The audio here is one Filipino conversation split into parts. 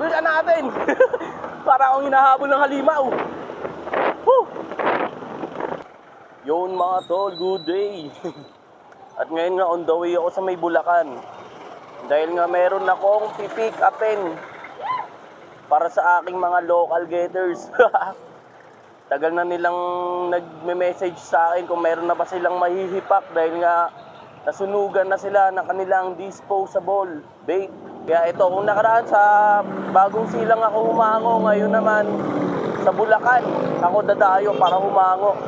Bilisan natin. Para akong hinahabol ng halimaw. Woo! Yun mga tol, good day. At ngayon nga on the way ako sa may Bulacan. Dahil nga meron akong pipick upin para sa aking mga local getters. Tagal na nilang nagme-message sa akin kung meron na ba silang mahihipak dahil nga nasunugan na sila ng kanilang disposable bait. Kaya ito, kung nakaraan sa bagong silang ako humango, ngayon naman sa Bulacan, ako dadayo para humango.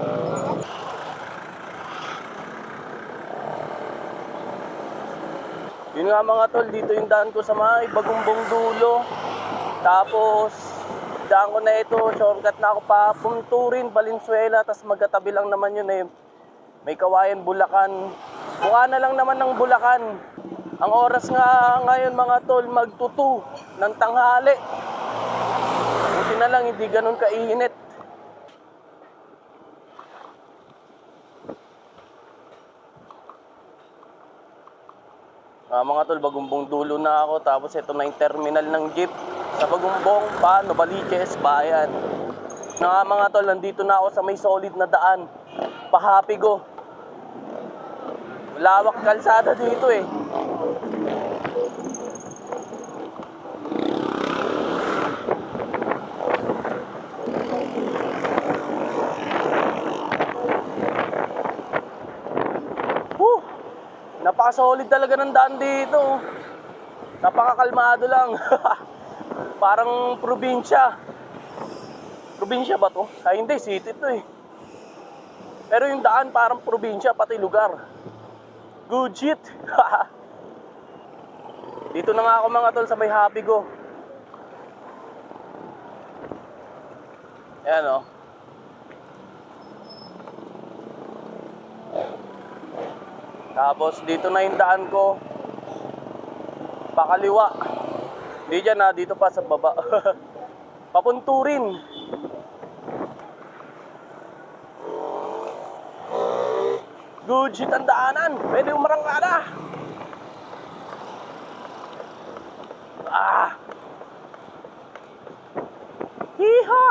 Yun nga mga tol, dito yung daan ko sa mga bagumbong dulo. Tapos, daan ko na ito, shortcut na ako pa Punturin, Valenzuela, tapos magkatabi lang naman yun eh. May kawayan Bulacan. Mukha na lang naman ng Bulacan. Ang oras nga ngayon mga tol, magtutu ng tanghali. Buti na lang, hindi ganun kainit. Ah, mga tol, bagumbong dulo na ako. Tapos ito na yung terminal ng jeep. Sa bagumbong pa, Novaliches, Bayan. Na mga tol, nandito na ako sa may solid na daan. Pahapigo. Lawak kalsada dito eh. Napaka-solid talaga ng daan dito. Napakakalmado lang. Parang probinsya. Probinsya ba to? Ay hindi, city to eh. Pero yung daan parang probinsya, pati lugar. Good shit. Dito na nga ako mga tol sa may happy go. Ayan oh. Tapos dito na yung daan ko. Pakaliwa. Di dyan na, dito pa sa baba. Papunturin. Good shit ang daanan. Pwede umarangkada. Ah. Hiha!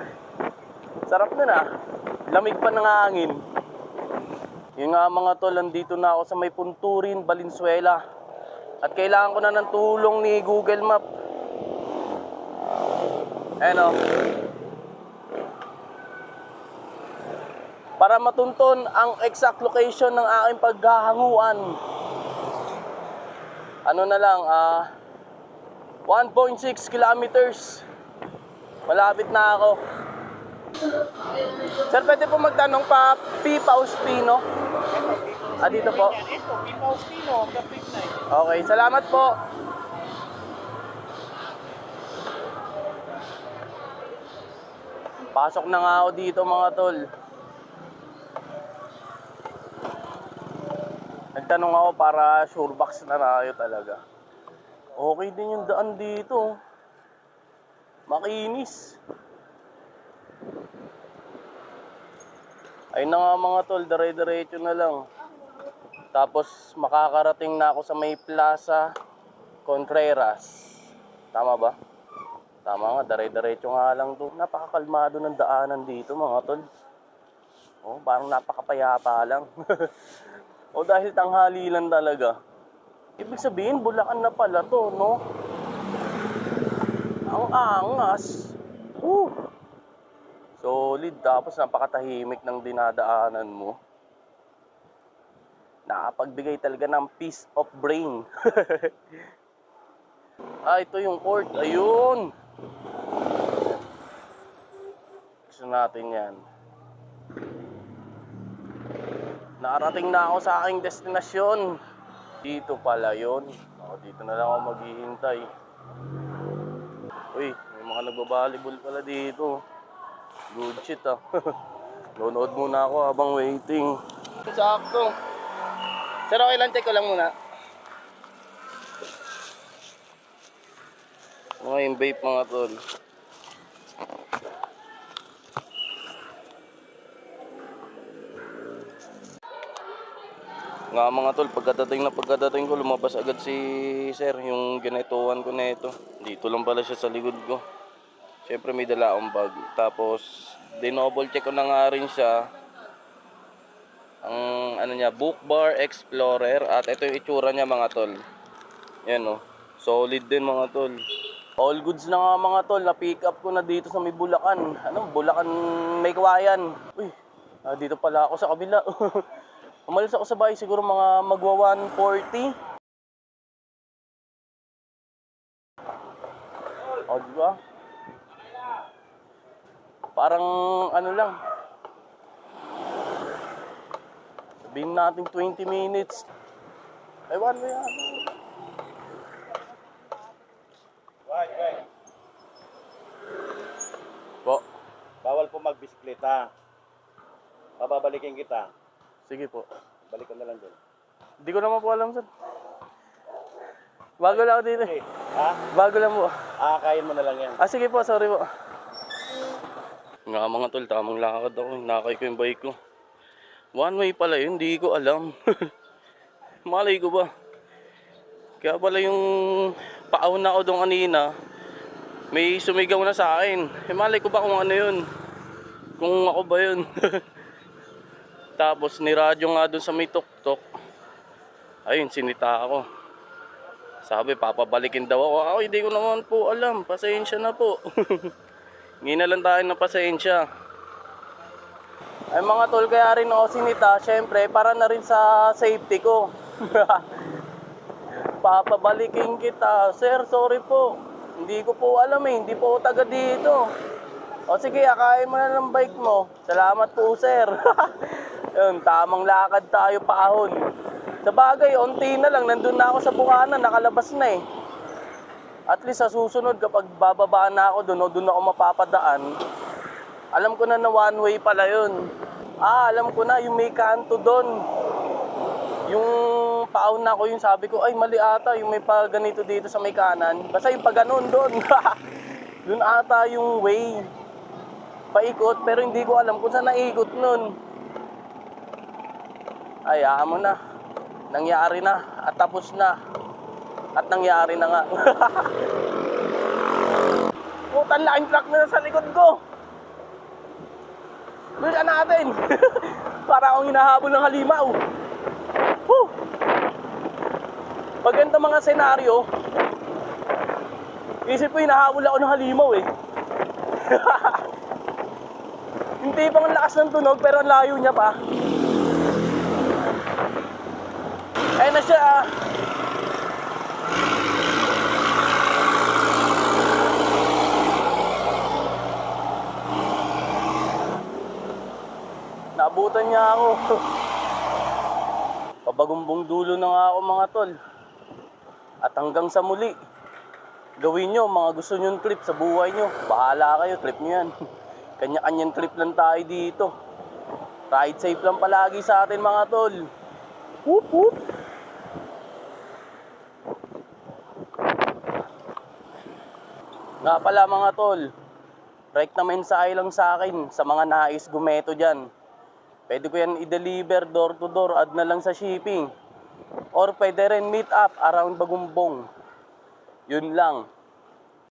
Sarap nun ah. Lamig pa ng hangin. Yung nga mga tol, nandito na ako sa may Punturin, Valenzuela. At kailangan ko na ng tulong ni Google Map. Ayan o. Para matunton ang exact location ng aking paghahanguan. Ano na lang, ah... 1.6 kilometers. Malapit na ako. Sir, pwede po magtanong pa P. Faustino? Ah, dito po. Ito, Pipaustino, hanggang Big Night. Okay, salamat po. Pasok na nga ako dito mga tol. Nagtanong ako para sure box na tayo talaga. Okay din yung daan dito. Makinis. Ayun na nga mga tol, dire-diretso na lang. Tapos makakarating na ako sa may Plaza Contreras. Tama ba? Tama nga, dire-diretso nga lang to. Napakakalmado ng daanan dito mga tol. Oh, parang napakapayapa lang. o dahil tanghali lang talaga. Ibig sabihin, Bulacan na pala to, no? Ang angas. Woo! Solid. Tapos napakatahimik ng dinadaanan mo nakapagbigay talaga ng peace of brain. ah, ito yung court. Ayun. Gusto natin yan. Nakarating na ako sa aking destinasyon. Dito pala yun. O, dito na lang ako maghihintay. Uy, may mga nagbabalibol pala dito. Good shit ah. Nonood muna ako habang waiting. Sakto. Sir, okay lang, check ko lang muna. Mga yung vape mga tol. Nga mga tol, pagkadating na pagkadating ko, lumabas agad si sir, yung ginituan ko na ito. Dito lang pala siya sa likod ko. Siyempre may dala akong bag. Tapos, dinouble check ko na nga rin siya. Ang ano niya, book bar explorer. At ito yung itsura niya mga tol. Yan oh. Solid din mga tol. All goods na nga mga tol. Na-pick up ko na dito sa may Bulacan. Ano? Bulacan may kawayan. Uy, ah, dito pala ako sa kabila. Umalis ako sa bahay siguro mga magwa 140. O, di ba? Parang ano lang. Sabihin natin 20 minutes. One way ano. Wait, wait. Po, Bawal po magbisikleta. Pababalikin kita. sige po. Balik ko na lang doon. Hindi ko naman po alam, sir. Bago lang ako dito. Okay. Ha? Bago lang po. Aakayin mo na lang yan. Ah, sige po, sorry po. Nga mga tol, tamang lakad ako. Nakay ko yung bike ko. One way pala yun, hindi ko alam. Malay ko ba? Kaya pala yung paahon na ako doon kanina, may sumigaw na sa akin. Eh, malay ko ba kung ano yun? Kung ako ba yun? Tapos niradyo nga doon sa may tuktok. Ayun, sinita ako. Sabi, papabalikin daw ako. Ako, hindi ko naman po alam. Pasensya na po. Na lang tayo ng pasensya. Ay mga tol, kaya rin ako sinita, syempre, para na rin sa safety ko. Papabalikin kita. Sir, sorry po. Hindi ko po alam eh. Hindi po taga dito. O sige, akain mo na ng bike mo. Salamat po, sir. Yun, tamang lakad tayo paahon. Sa bagay, onti na lang. Nandun na ako sa bukanan. Nakalabas na eh. At least sa susunod, kapag bababa na ako doon o doon ako mapapadaan, alam ko na na one way pala yun. Ah, alam ko na, yung may kanto doon. Yung paon na ko, yung sabi ko, ay mali ata, yung may pa dito sa may kanan. Basta yung pa ganun doon. doon ata yung way. Paikot, pero hindi ko alam kung saan naikot nun. Ay, ah mo na. Nangyari na, at tapos na. At nangyari na nga. Putan laking truck na sa likod ko. Bilisan natin. Para akong hinahabol ng halimaw. Woo! Pag ganito mga senaryo, isip ko hinahabol ako ng halimaw eh. Hindi pang lakas ng tunog pero ang layo niya pa. Ayun na siya ah. Naabutan niya ako. Pabagumbong dulo na nga ako mga tol. At hanggang sa muli, gawin nyo mga gusto nyong trip sa buhay nyo. Bahala kayo, trip nyo yan. Kanya-kanyang trip lang tayo dito. Ride safe lang palagi sa atin mga tol. Whoop whoop. Nga pala mga tol, Right na mensahe lang sa akin sa mga nais gumeto dyan. Pwede ko yan i-deliver door to door, add na lang sa shipping. Or pwede rin meet up around Bagumbong. Yun lang.